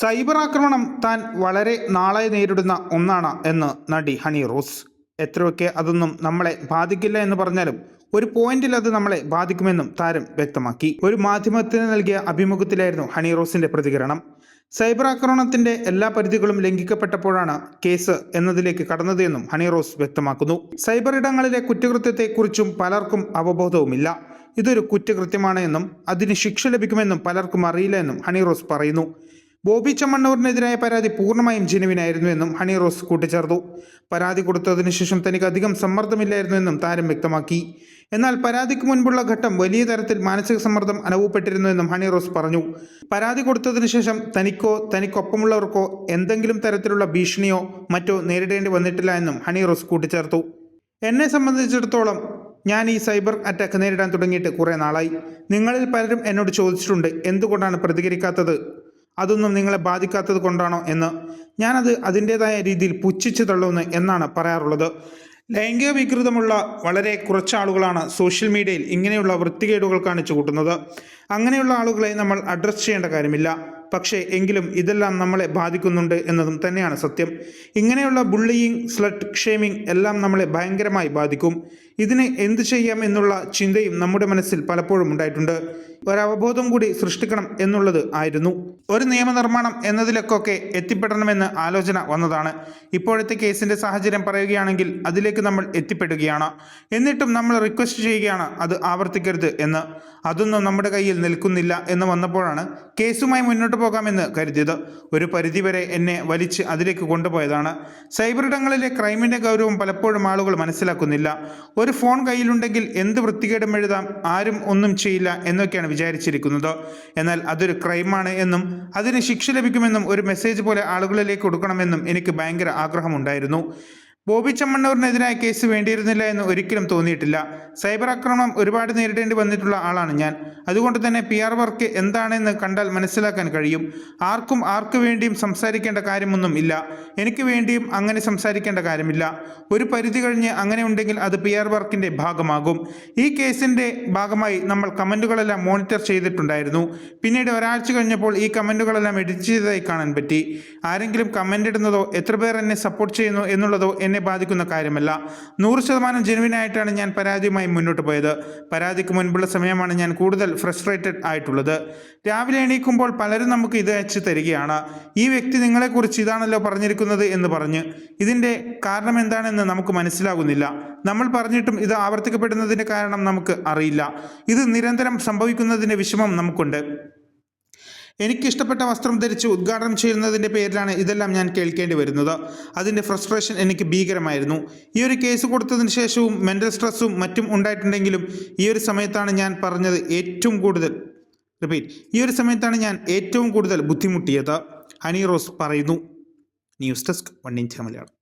Cyber ആക്രമണം താൻ വളരെ നാളെ നേരിടുന്ന ഒന്നാണ് എന്ന് നടി ഹണി റോസ്. എത്രയൊക്കെ അതൊന്നും നമ്മളെ ബാധിക്കില്ല എന്ന് പറഞ്ഞാലും ഒരു പോയിന്റിൽ അത് നമ്മളെ ബാധിക്കുമെന്നും താരം വ്യക്തമാക്കി. ഒരു മാധ്യമത്തിന് നൽകിയ അഭിമുഖത്തിലായിരുന്നു ഹണി റോസിന്റെ പ്രതികരണം. സൈബർ ആക്രമണത്തിന്റെ എല്ലാ പരിധികളും ലംഘിക്കപ്പെട്ടപ്പോഴാണ് കേസ് എന്നതിലേക്ക് കടന്നത് എന്നും ഹണി റോസ് വ്യക്തമാക്കുന്നു. സൈബർ ഇടങ്ങളിലെ കുറ്റകൃത്യത്തെക്കുറിച്ചും പലർക്കും അവബോധവുമില്ല. ഇതൊരു കുറ്റകൃത്യമാണ് എന്നും അതിന് ശിക്ഷ ലഭിക്കുമെന്നും പലർക്കും അറിയില്ല എന്നും ഹണി റോസ് പറയുന്നു. ബോബി ചമ്മണ്ണൂരിനെതിരായ പരാതി പൂർണമായും ജനുവിനായിരുന്നു എന്നും ഹണി റോസ് കൂട്ടിച്ചേർത്തു. പരാതി കൊടുത്തതിനു ശേഷം തനിക്ക് അധികം സമ്മർദ്ദമില്ലായിരുന്നു എന്നും താരം വ്യക്തമാക്കി. എന്നാൽ പരാതിക്ക് മുൻപുള്ള ഘട്ടം വലിയ തരത്തിൽ മാനസിക സമ്മർദ്ദം അനുഭവപ്പെട്ടിരുന്നു എന്നും ഹണി റോസ് പറഞ്ഞു. പരാതി കൊടുത്തതിനു ശേഷം തനിക്കോ തനിക്കൊപ്പമുള്ളവർക്കോ എന്തെങ്കിലും തരത്തിലുള്ള ഭീഷണിയോ മറ്റോ നേരിടേണ്ടി വന്നിട്ടില്ല എന്നും ഹണി റോസ് കൂട്ടിച്ചേർത്തു. എന്നെ സംബന്ധിച്ചിടത്തോളം ഞാൻ ഈ സൈബർ അറ്റാക്ക് നേരിടാൻ തുടങ്ങിയിട്ട് കുറേ നാളായി. നിങ്ങളിൽ പലരും എന്നോട് ചോദിച്ചിട്ടുണ്ട് എന്തുകൊണ്ടാണ് പ്രതികരിക്കാത്തത്? അതൊന്നും നിങ്ങളെ ബാധിക്കാത്തത് കൊണ്ടാണോ എന്ന് ഞാനത് അതിന്റേതായ രീതിയിൽ പുച്ഛിച്ചു തള്ളുന്നു എന്നാണ് പറയാറുള്ളത്. ലൈംഗിക വികൃതമുള്ള വളരെ കുറച്ച് ആളുകളാണ് സോഷ്യൽ മീഡിയയിൽ ഇങ്ങനെയുള്ള വൃത്തികേടുകൾ കാണിച്ചു കൂട്ടുന്നത്. അങ്ങനെയുള്ള ആളുകളെ നമ്മൾ അഡ്രസ്സ് ചെയ്യേണ്ട കാര്യമില്ല. പക്ഷേ എങ്കിലും ഇതെല്ലാം നമ്മളെ ബാധിക്കുന്നുണ്ട് എന്നതും തന്നെയാണ് സത്യം. ഇങ്ങനെയുള്ള ബുള്ളിയിങ് സ്ലട്ട് ഷേമിംഗ് എല്ലാം നമ്മളെ ഭയങ്കരമായി ബാധിക്കും. ഇതിന് എന്ത് ചെയ്യാം എന്നുള്ള ചിന്തയും നമ്മുടെ മനസ്സിൽ പലപ്പോഴും ഉണ്ടായിട്ടുണ്ട്. ഒരവബോധം കൂടി സൃഷ്ടിക്കണം എന്നുള്ളത് ആയിരുന്നു. ഒരു നിയമനിർമ്മാണം എന്നതിലേക്കൊക്കെ എത്തിപ്പെടണമെന്ന് ആലോചന വന്നതാണ്. ഇപ്പോഴത്തെ കേസിന്റെ സാഹചര്യം പറയുകയാണെങ്കിൽ അതിലേക്ക് നമ്മൾ എത്തിപ്പെടുകയാണ്. എന്നിട്ടും നമ്മൾ റിക്വസ്റ്റ് ചെയ്യുകയാണ് അത് ആവർത്തിക്കരുത് എന്ന്. അതൊന്നും നമ്മുടെ കയ്യിൽ നിൽക്കുന്നില്ല എന്ന് വന്നപ്പോഴാണ് കേസുമായി മുന്നോട്ട് പോകാമെന്ന് കരുതിയത്. ഒരു പരിധിവരെ എന്നെ വലിച്ച് അതിലേക്ക് കൊണ്ടുപോയതാണ്. സൈബർ ഇടങ്ങളിലെ ക്രൈമിന്റെ ഗൗരവം പലപ്പോഴും ആളുകൾ മനസ്സിലാക്കുന്നില്ല. ഒരു ഫോൺ കയ്യിലുണ്ടെങ്കിൽ എന്ത് വൃത്തികേടും എഴുതാം? ആരും ഒന്നും ചെയ്യില്ല എന്നൊക്കെയാണ് വിചാരിച്ചിരിക്കുന്നത്. എന്നാൽ അതൊരു ക്രൈമാണ് എന്നും അതിന് ശിക്ഷ ലഭിക്കുമെന്നും ഒരു മെസ്സേജ് പോലെ ആളുകളിലേക്ക് കൊടുക്കണമെന്നും എനിക്ക് ഭയങ്കര ആഗ്രഹമുണ്ടായിരുന്നു. ബോബി ചമ്മണ്ണൂരിനെതിരായ കേസ് വേണ്ടിയിരുന്നില്ല എന്ന് ഒരിക്കലും തോന്നിയിട്ടില്ല. സൈബർ ആക്രമണം ഒരുപാട് നേരിടേണ്ടി വന്നിട്ടുള്ള ആളാണ് ഞാൻ. അതുകൊണ്ട് തന്നെ പി ആർ വർക്ക് എന്താണെന്ന് കണ്ടാൽ മനസ്സിലാക്കാൻ കഴിയും. ആർക്കും ആർക്കു വേണ്ടിയും സംസാരിക്കേണ്ട കാര്യമൊന്നും ഇല്ല. എനിക്ക് വേണ്ടിയും അങ്ങനെ സംസാരിക്കേണ്ട കാര്യമില്ല. ഒരു പരിധി കഴിഞ്ഞ് അങ്ങനെ ഉണ്ടെങ്കിൽ അത് പി ആർ വർക്കിന്റെ ഭാഗമാകും. ഈ കേസിന്റെ ഭാഗമായി നമ്മൾ കമന്റുകളെല്ലാം മോണിറ്റർ ചെയ്തിട്ടുണ്ടായിരുന്നു. പിന്നീട് ഒരാഴ്ച കഴിഞ്ഞപ്പോൾ ഈ കമന്റുകളെല്ലാം എഡിറ്റ് ചെയ്തതായി കാണാൻ പറ്റി. ആരെങ്കിലും കമന്റ് ഇടുന്നതോ എത്ര പേർ എന്നെ സപ്പോർട്ട് ചെയ്യുന്നു എന്നുള്ളതോ എന്നെ ബാധിക്കുന്ന കാര്യമല്ല. നൂറ് ശതമാനം ജെനുവിനായിട്ടാണ് ഞാൻ പരാതിയുമായി മുന്നോട്ട് പോയത്. പരാതിക്ക് മുൻപുള്ള സമയമാണ് ഞാൻ കൂടുതൽ ഫ്രസ്ട്രേറ്റഡ് ആയിട്ടുള്ളത്. രാവിലെ എണീക്കുമ്പോൾ പലരും നമുക്ക് ഇത് അയച്ചു തരികയാണ്. ഈ വ്യക്തി നിങ്ങളെക്കുറിച്ച് ഇതാണല്ലോ പറഞ്ഞിരിക്കുന്നത് എന്ന് പറഞ്ഞ് ഇതിന്റെ കാരണം എന്താണെന്ന് നമുക്ക് മനസ്സിലാകുന്നില്ല. നമ്മൾ പറഞ്ഞിട്ടും ഇത് ആവർത്തിക്കപ്പെടുന്നതിന്റെ കാരണം നമുക്ക് അറിയില്ല. ഇത് നിരന്തരം സംഭവിക്കുന്നതിന്റെ വിഷമം നമുക്കുണ്ട്. എനിക്കിഷ്ടപ്പെട്ട വസ്ത്രം ധരിച്ച് ഉദ്ഘാടനം ചെയ്യുന്നതിന്റെ പേരിലാണ് ഇതെല്ലാം ഞാൻ കേൾക്കേണ്ടി വരുന്നത്. അതിന്റെ ഫ്രസ്ട്രേഷൻ എനിക്ക് ഭീകരമായിരുന്നു. ഈ ഒരു കേസ് കൊടുത്തതിന് ശേഷവും മെന്റൽ സ്ട്രെസ്സും മറ്റും ഉണ്ടായിട്ടുണ്ടെങ്കിലും ഈ ഒരു സമയത്താണ് ഞാൻ പറഞ്ഞത് ഏറ്റവും കൂടുതൽ റിപ്പീറ്റ് ഈ ഒരു സമയത്താണ് ഞാൻ ഏറ്റവും കൂടുതൽ ബുദ്ധിമുട്ടിയത്. ഹണി റോസ് പറയുന്നു. News desk one inch Malayalam.